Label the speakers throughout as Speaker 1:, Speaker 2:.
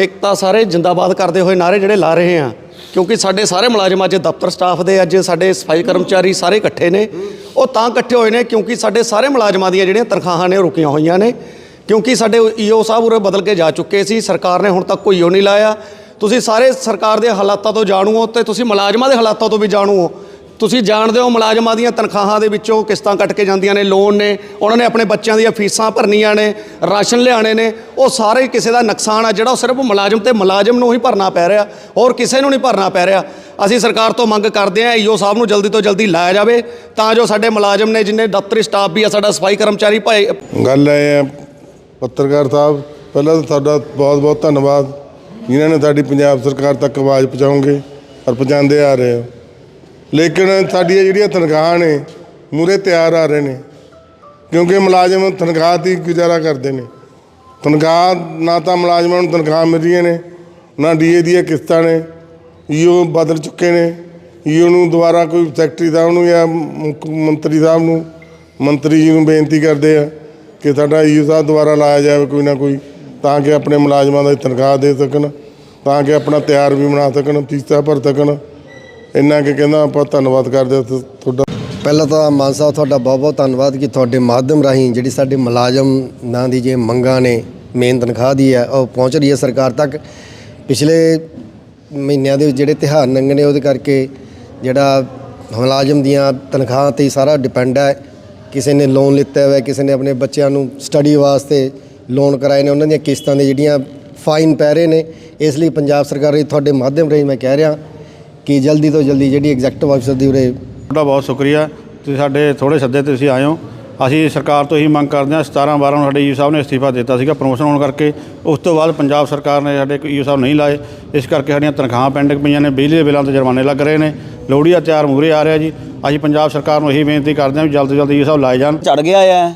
Speaker 1: ਏਕਤਾ ਸਾਰੇ ਜਿੰਦਾਬਾਦ ਕਰਦੇ ਹੋਏ ਨਾਰੇ ਜਿਹੜੇ ਲਾ ਰਹੇ ਆ। ਕਿਉਂਕਿ ਸਾਡੇ ਸਾਰੇ ਮੁਲਾਜ਼ਮ ਅੱਜ ਦਫ਼ਤਰ ਸਟਾਫ ਦੇ, ਅੱਜ ਸਾਡੇ ਸਫ਼ਾਈ ਕਰਮਚਾਰੀ ਸਾਰੇ ਇਕੱਠੇ ਨੇ। ਉਹ ਤਾਂ ਇਕੱਠੇ ਹੋਏ ਨੇ ਕਿਉਂਕਿ ਸਾਡੇ ਸਾਰੇ ਮੁਲਾਜ਼ਮਾਂ ਦੀਆਂ ਜਿਹੜੀਆਂ ਤਨਖਾਹਾਂ ਨੇ ਉਹ ਰੁਕੀਆਂ ਹੋਈਆਂ ਨੇ। ਕਿਉਂਕਿ ਸਾਡੇ ਈਓ ਸਾਹਿਬ ਉਰੇ ਬਦਲ ਕੇ ਜਾ ਚੁੱਕੇ ਸੀ, ਸਰਕਾਰ ਨੇ ਹੁਣ ਤੱਕ ਕੋਈ ਓ ਨਹੀਂ ਲਾਇਆ। ਤੁਸੀਂ ਸਾਰੇ ਸਰਕਾਰ ਦੇ ਹਾਲਾਤਾਂ ਤੋਂ ਜਾਣੂ ਹੋ ਤੇ ਤੁਸੀਂ ਮੁਲਾਜ਼ਮਾਂ ਦੇ ਹਾਲਾਤਾਂ ਤੋਂ ਵੀ ਜਾਣੂ ਹੋ। ਤੁਸੀਂ ਜਾਣਦੇ ਹੋ ਮੁਲਾਜ਼ਮਾਂ ਦੀਆਂ ਤਨਖਾਹਾਂ ਦੇ ਵਿੱਚੋਂ ਕਿਸ਼ਤਾਂ ਕੱਟ ਕੇ ਜਾਂਦੀਆਂ ਨੇ ਲੋਨ ਨੇ, ਉਹਨਾਂ ਨੇ ਆਪਣੇ ਬੱਚਿਆਂ ਦੀਆਂ ਫੀਸਾਂ ਭਰਨੀਆਂ ਨੇ, ਰਾਸ਼ਨ ਲਿਆਣੇ ਨੇ, ਉਹ ਸਾਰੇ ਕਿਸੇ ਦਾ ਨੁਕਸਾਨ ਆ, ਜਿਹੜਾ ਉਹ ਸਿਰਫ ਮੁਲਾਜ਼ਮ ਤੇ ਮੁਲਾਜ਼ਮ ਨੂੰ ਹੀ ਭਰਨਾ ਪੈ ਰਿਹਾ, ਹੋਰ ਕਿਸੇ ਨੂੰ ਨਹੀਂ ਭਰਨਾ ਪੈ ਰਿਹਾ। ਅਸੀਂ ਸਰਕਾਰ ਤੋਂ ਮੰਗ ਕਰਦੇ ਹਾਂ, ਈਓ ਸਾਹਿਬ ਨੂੰ ਜਲਦੀ ਤੋਂ ਜਲਦੀ ਲਾਇਆ ਜਾਵੇ, ਤਾਂ ਜੋ ਸਾਡੇ ਮੁਲਾਜ਼ਮ ਨੇ, ਜਿੰਨੇ ਦਫ਼ਤਰੀ ਸਟਾਫ ਵੀ ਆ, ਸਾਡਾ ਸਫ਼ਾਈ ਕਰਮਚਾਰੀ ਭਾਈ
Speaker 2: ਗੱਲ ਹੈ, ਪੱਤਰਕਾਰ ਸਾਹਿਬ, ਪਹਿਲਾਂ ਤਾਂ ਤੁਹਾਡਾ ਬਹੁਤ ਬਹੁਤ ਧੰਨਵਾਦ, ਜਿਨ੍ਹਾਂ ਨੇ ਸਾਡੀ ਪੰਜਾਬ ਸਰਕਾਰ ਤੱਕ ਆਵਾਜ਼ ਪਹੁੰਚਾਉਂਗੇ ਔਰ ਪਹੁੰਚਾਉਂਦੇ ਆ ਰਹੇ ਹੋ। ਲੇਕਿਨ ਸਾਡੀਆਂ ਜਿਹੜੀਆਂ ਤਨਖਾਹਾਂ ਨੇ ਮੂਰੇ ਤਿਆਰ ਆ ਰਹੇ ਨੇ, ਕਿਉਂਕਿ ਮੁਲਾਜ਼ਮ ਤਨਖਾਹ ਤੇ ਹੀ ਗੁਜ਼ਾਰਾ ਕਰਦੇ ਨੇ। ਤਨਖਾਹ, ਨਾ ਤਾਂ ਮੁਲਾਜ਼ਮਾਂ ਨੂੰ ਤਨਖਾਹ ਮਿਲ ਰਹੀਆਂ ਨੇ, ਨਾ ਡੀਏ ਦੀਆਂ ਕਿਸ਼ਤਾਂ ਨੇ, ਈਓ ਬਦਲ ਚੁੱਕੇ ਨੇ, ਈਓ ਨੂੰ ਦੁਬਾਰਾ ਕੋਈ ਸੈਕਟਰੀ ਸਾਹਿਬ ਨੂੰ ਜਾਂ ਮੁੱਖ ਮੰਤਰੀ ਸਾਹਿਬ ਨੂੰ ਮੰਤਰੀ ਜੀ ਨੂੰ ਬੇਨਤੀ ਕਰਦੇ ਆ ਕਿ ਸਾਡਾ ਈਓ ਸਾਹਿਬ ਦੁਬਾਰਾ ਲਾਇਆ ਜਾਵੇ ਕੋਈ ਨਾ ਕੋਈ, ਤਾਂ ਕਿ ਆਪਣੇ ਮੁਲਾਜ਼ਮਾਂ ਦਾ ਤਨਖਾਹ ਦੇ ਸਕਣ, ਤਾਂ ਕਿ ਆਪਣਾ ਤਿਆਰ ਵੀ ਬਣਾ ਸਕਣ, ਫੀਸਾਂ ਭਰ ਸਕਣ। ਇੰਨਾ ਕਿ ਕਹਿੰਦਾ ਆਪਾਂ ਧੰਨਵਾਦ ਕਰਦੇ ਹਾਂ ਤੁ- ਤੁਹਾਡਾ।
Speaker 3: ਪਹਿਲਾਂ ਤਾਂ ਮਾਨ ਸਾਹਿਬ, ਤੁਹਾਡਾ ਬਹੁਤ ਬਹੁਤ ਧੰਨਵਾਦ ਕਿ ਤੁਹਾਡੇ ਮਾਧਿਅਮ ਰਾਹੀਂ ਜਿਹੜੀ ਸਾਡੇ ਮੁਲਾਜ਼ਮ ਨਾਂ ਦੀ ਜੇ ਮੰਗਾਂ ਨੇ, ਮੇਨ ਤਨਖਾਹ ਦੀ ਹੈ, ਉਹ ਪਹੁੰਚ ਰਹੀ ਹੈ ਸਰਕਾਰ ਤੱਕ। ਪਿਛਲੇ ਮਹੀਨਿਆਂ ਦੇ ਵਿੱਚ ਜਿਹੜੇ ਤਿਉਹਾਰ ਨੰਗੇ ਨੇ, ਉਹਦੇ ਕਰਕੇ ਜਿਹੜਾ ਮੁਲਾਜ਼ਮ ਦੀਆਂ ਤਨਖਾਹਾਂ ਤੇ ਹੀ ਸਾਰਾ ਡਿਪੈਂਡ ਹੈ। ਕਿਸੇ ਨੇ ਲੋਨ ਲਿੱਤਾ ਹੋਇਆ, ਕਿਸੇ ਨੇ ਆਪਣੇ ਬੱਚਿਆਂ ਨੂੰ ਸਟੱਡੀ ਵਾਸਤੇ ਲੋਨ ਕਰਾਏ ਨੇ, ਉਹਨਾਂ ਦੀਆਂ ਕਿਸ਼ਤਾਂ ਦੇ ਜਿਹੜੀਆਂ ਫਾਈਨ ਪੈ ਰਹੇ ਨੇ, ਇਸ ਲਈ ਪੰਜਾਬ ਸਰਕਾਰ ਦੀ ਤੁਹਾਡੇ ਮਾਧਿਅਮ ਰਾਹੀਂ ਮੈਂ ਕਹਿ ਰਿਹਾ ਕਿ ਜਲਦੀ ਤੋਂ ਜਲਦੀ ਜਿਹੜੀ ਐਗਜ਼ੈਕਟਿਵ ਆਫਿਸਰ ਦੀ ਉਰੇ
Speaker 4: ਤੁਹਾਡਾ ਬਹੁਤ ਸ਼ੁਕਰੀਆ। ਤੁਸੀਂ ਸਾਡੇ ਥੋੜੇ ਸੱਦੇ ਤੇ ਤੁਸੀਂ ਆਏ ਹੋ ਅਸੀਂ ਸਰਕਾਰ ਤੋਂ ਇਹੀ ਮੰਗ ਕਰਦੇ ਹਾਂ 17 12 ਨੂੰ ਸਾਡੇ ਈਓ ਸਾਹਿਬ ਨੇ ਅਸਤੀਫਾ ਦਿੱਤਾ ਸੀਗਾ ਪ੍ਰਮੋਸ਼ਨ ਹੋਣ ਕਰਕੇ। ਉਸ ਤੋਂ ਬਾਅਦ ਪੰਜਾਬ ਸਰਕਾਰ ਨੇ ਸਾਡੇ ਈਓ ਸਾਹਿਬ ਨਹੀਂ ਲਾਏ। ਇਸ ਕਰਕੇ ਸਾਡੀਆਂ ਤਨਖਾਹਾਂ ਪੈਂਡਿੰਗ ਪਈਆਂ ਨੇ ਬਿਜਲੀ ਦੇ ਬਿੱਲਾਂ ਤੇ ਜੁਰਮਾਨੇ ਲੱਗ ਰਹੇ ਨੇ। ਲੋਹੜੀ ਦਾ ਤਿਉਹਾਰ ਮੂਹਰੇ ਆ ਰਿਹਾ ਜੀ। ਅਸੀਂ ਪੰਜਾਬ ਸਰਕਾਰ ਨੂੰ ਇਹੀ ਬੇਨਤੀ ਕਰਦੇ ਹਾਂ ਵੀ ਜਲਦ ਤੋਂ ਜਲਦ ਈਓ ਸਾਹਿਬ ਲਾਏ ਜਾਣ।
Speaker 5: ਚੜ ਗਿਆ ਹੈ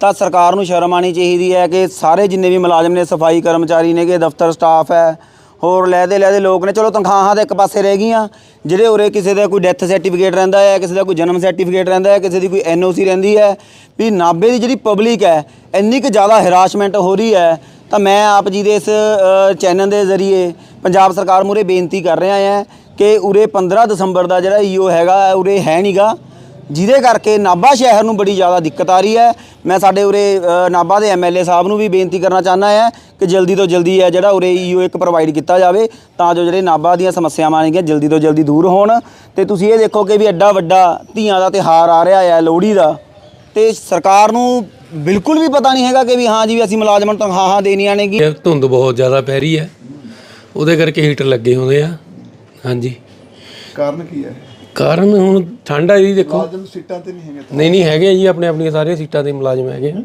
Speaker 5: ਤਾਂ ਸਰਕਾਰ ਨੂੰ ਸ਼ਰਮ ਆਣੀ ਚਾਹੀਦੀ ਹੈ ਕਿ ਸਾਰੇ ਜਿੰਨੇ ਵੀ ਮੁਲਾਜ਼ਮ ਨੇ ਸਫ਼ਾਈ ਕਰਮਚਾਰੀ ਨੇਗੇ ਦਫ਼ਤਰ ਸਟਾਫ ਹੈ ਹੋਰ ਲੈਦੇ ਲੈਦੇ ਲੋਕ ਨੇ। ਚਲੋ ਤਨਖਾਹਾਂ ਤਾਂ ਇੱਕ ਪਾਸੇ ਰਹਿ ਗਈਆਂ। ਜਿਹੜੇ ਉਰੇ ਕਿਸੇ ਦਾ ਕੋਈ ਡੈਥ ਸਰਟੀਫਿਕੇਟ ਰਹਿੰਦਾ ਹੈ, ਕਿਸੇ ਦਾ ਕੋਈ ਜਨਮ ਸਰਟੀਫਿਕੇਟ ਰਹਿੰਦਾ ਹੈ, ਕਿਸੇ ਦੀ ਕੋਈ ਐਨਓਸੀ ਰਹਿੰਦੀ ਹੈ, ਵੀ ਨਾਭੇ ਦੀ ਜਿਹੜੀ ਪਬਲਿਕ ਹੈ, ਇੰਨੀ ਕੁ ਜ਼ਿਆਦਾ ਹਰਾਸਮੈਂਟ ਹੋ ਰਹੀ ਹੈ, ਤਾਂ ਮੈਂ ਆਪ ਜੀ ਦੇ ਇਸ ਚੈਨਲ ਦੇ ਜ਼ਰੀਏ ਪੰਜਾਬ ਸਰਕਾਰ ਮੂਰੇ ਬੇਨਤੀ ਕਰ ਰਿਹਾ ਹਾਂ ਕਿ ਉਰੇ 15 ਦਸੰਬਰ ਦਾ ਜਿਹੜਾ ਈਓ ਹੈਗਾ, ਉਰੇ ਹੈ ਨਹੀਂਗਾ ਜਿਹਦੇ ਕਰਕੇ ਨਾਭਾ ਸ਼ਹਿਰ ਨੂੰ ਬੜੀ ਜ਼ਿਆਦਾ ਦਿੱਕਤ ਆ ਰਹੀ ਹੈ। ਮੈਂ ਸਾਡੇ ਉਰੇ ਨਾਭਾ ਦੇ ਐਮਐਲਏ ਸਾਹਿਬ ਨੂੰ ਵੀ ਬੇਨਤੀ ਕਰਨਾ ਚਾਹੁੰਦਾ ਹਾਂ ਕਿ ਜਲਦੀ ਤੋਂ ਜਲਦੀ ਹੈ ਜਿਹੜਾ ਉਰੇ ਈਓ ਇੱਕ ਪ੍ਰੋਵਾਈਡ ਕੀਤਾ ਜਾਵੇ ਤਾਂ ਜੋ ਜਿਹੜੇ ਨਾਭਾ ਦੀਆਂ ਸਮੱਸਿਆਵਾਂ ਨੇਗੀਆਂ ਜਲਦੀ ਤੋਂ ਜਲਦੀ ਦੂਰ ਹੋਣ। ਤੇ ਤੁਸੀਂ ਇਹ ਦੇਖੋ ਕਿ ਵੀ ਐਡਾ ਵੱਡਾ ਧੀਆਂ ਦਾ ਤਿਹਾਰ ਆ ਰਿਹਾ ਹੈ ਲੋਹੜੀ ਦਾ। ਤੇ ਸਰਕਾਰ ਨੂੰ ਬਿਲਕੁਲ ਵੀ ਪਤਾ ਨਹੀਂ ਹੈਗਾ ਕਿ ਵੀ ਹਾਂ ਜੀ ਵੀ ਅਸੀਂ ਮੁਲਾਜ਼ਮਾਂ ਨੂੰ ਤਨਖਾਹਾਂ ਦੇਣੀਆਂ ਨੇਗੀ
Speaker 6: ਇਹ ਧੁੰਦ ਬਹੁਤ ਜ਼ਿਆਦਾ ਪੈ ਰਹੀ ਹੈ। ਉਹਦੇ ਕਰਕੇ ਹੀਟਰ ਲੱਗੇ ਹੁੰਦੇ ਆ। ਹਾਂਜੀ।
Speaker 7: ਕਾਰਨ ਕੀ ਹੈ?
Speaker 6: ਕਾਰਨ ਹੁਣ ਠੰਡ ਆ ਜੀ ਦੇਖੋ।
Speaker 7: ਮੁਲਾਜ਼ਮ ਸੀਟਾਂ ਤੇ ਨਹੀਂ ਹੈਗੇ
Speaker 6: ਨਹੀਂ ਨਹੀਂ ਹੈਗੇ ਜੀ ਆਪਣੇ ਆਪਣੀਆਂ ਸਾਰੀਆਂ ਸੀਟਾਂ ਤੇ ਮੁਲਾਜ਼ਮ ਹੈਗੇ ਆ।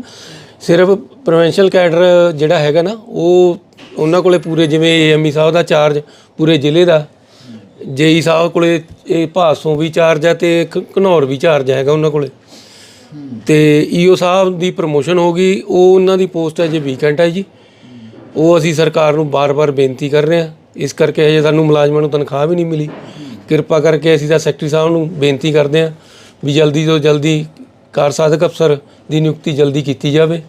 Speaker 6: ਸਿਰਫ ਪ੍ਰੋਵਿੰਸ਼ੀਅਲ ਕੈਡਰ ਜਿਹੜਾ ਹੈਗਾ ਨਾ ਉਹ ਉਹਨਾਂ ਕੋਲੇ ਪੂਰੇ ਜਿਵੇਂ ਏਐਮਈ ਸਾਹਿਬ ਦਾ ਚਾਰਜ ਪੂਰੇ ਜ਼ਿਲ੍ਹੇ ਦਾ। ਜੇਈ ਸਾਹਿਬ ਕੋਲੇ ਇਹ ਭਾਸੋਂ ਵੀ ਚਾਰਜ ਹੈ ਤੇ ਕ- ਘਨੌਰ ਵੀ ਚਾਰਜ ਹੈਗਾ ਉਹਨਾਂ ਕੋਲੇ। ਤੇ ਈਓ ਸਾਹਿਬ ਦੀ ਪ੍ਰਮੋਸ਼ਨ ਹੋ ਗਈ ਉਹ ਉਹਨਾਂ ਦੀ ਪੋਸਟ ਹੈ ਜੇ ਵੀਕਐਂਡ ਹੈ ਜੀ। ਉਹ ਅਸੀਂ ਸਰਕਾਰ ਨੂੰ ਬਾਰ-ਬਾਰ ਬੇਨਤੀ ਕਰ ਰਹੇ ਹਾਂ ਇਸ ਕਰਕੇ ਹਜੇ ਸਾਨੂੰ ਮੁਲਾਜ਼ਮਾਂ ਨੂੰ ਤਨਖਾਹ ਵੀ ਨਹੀਂ ਮਿਲੀ। ਕਿਰਪਾ ਕਰਕੇ ਅਸੀਂ ਤਾਂ ਸੈਕਟਰੀ ਸਾਹਿਬ ਨੂੰ ਬੇਨਤੀ ਕਰਦੇ ਹਾਂ ਵੀ ਜਲਦੀ ਤੋਂ ਜਲਦੀ ਕਾਰਜ ਸਾਧਕ ਅਫਸਰ ਦੀ ਨਿਯੁਕਤੀ ਜਲਦੀ ਕੀਤੀ ਜਾਵੇ।